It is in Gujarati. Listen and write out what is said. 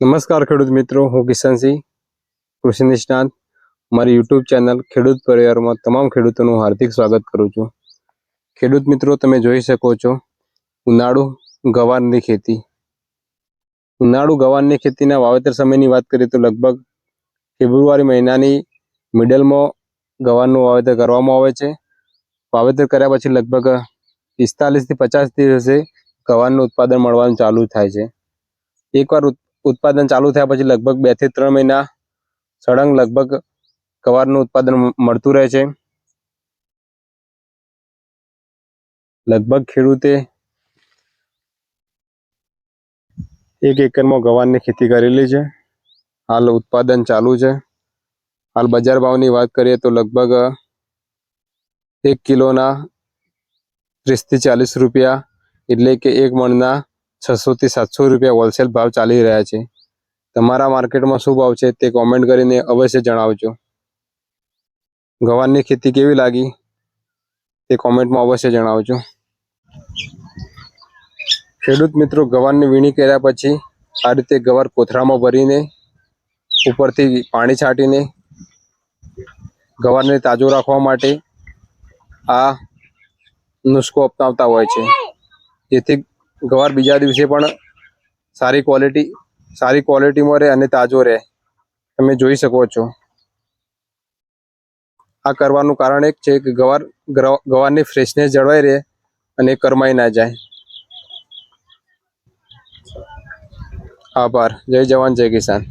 નમસ્કાર ખેડૂત મિત્રો, હું કિશનસિંહ, કૃષિ નિષ્ણાંત. મારી યુટ્યુબ ચેનલ ખેડૂત પરિવારમાં તમામ ખેડૂતોનું હાર્દિક સ્વાગત કરું છું. ખેડૂત મિત્રો, તમે જોઈ શકો છો, ઉનાળુ ગવારની ખેતી. ઉનાળુ ગવારની ખેતીના વાવેતર સમયની વાત કરીએ તો લગભગ ફેબ્રુઆરી મહિનાની મિડલમાં ગવારનું વાવેતર કરવામાં આવે છે. વાવેતર કર્યા પછી લગભગ પિસ્તાલીસથી પચાસ દિવસે ગવારનું ઉત્પાદન મળવાનું ચાલુ થાય છે. એકવાર ઉત્પાદન ચાલુ થયા પછી લગભગ બેથી ત્રણ મહિના સળંગ લગભગ ગવારનું ઉત્પાદન મળતું રહે છે. લગભગ ખેડૂતે એક એકરમાં ગવારની ખેતી કરેલી છે. હાલ ઉત્પાદન ચાલુ છે. હાલ બજાર ભાવની વાત કરીએ તો લગભગ એક કિલોના ત્રીસથી ચાલીસ રૂપિયા એટલે કે એક મણના છસો થી સાતસો રૂપિયા હોલસેલ ભાવ ચાલી રહ્યા છે. તમારા માર્કેટમાં શું ભાવ છે તે કોમેન્ટ કરીને અવશ્ય જણાવજો. ગવારની ખેતી કેવી લાગી તે કોમેન્ટમાં અવશ્ય જણાવજો. ખેડૂત મિત્રો, ગવારની વીણી કર્યા પછી આ રીતે ગવાર કોથળામાં ભરીને ઉપરથી પાણી છાંટીને ગવારને તાજો રાખવા માટે આ નુસ્ખો અપનાવતા હોય છે. જેથી ગવાર બીજા દિવસે પણ સારી ક્વોલિટી સારી ક્વોલિટીમાં રહે અને તાજો રહે. તમે જોઈ શકો છો. આ કરવાનું કારણ એક છે કે ગવાર ગવારની ફ્રેશનેસ જળવાઈ રહે અને કરમાઈ ના જાય. આભાર. જય જવાન, જય કિસાન.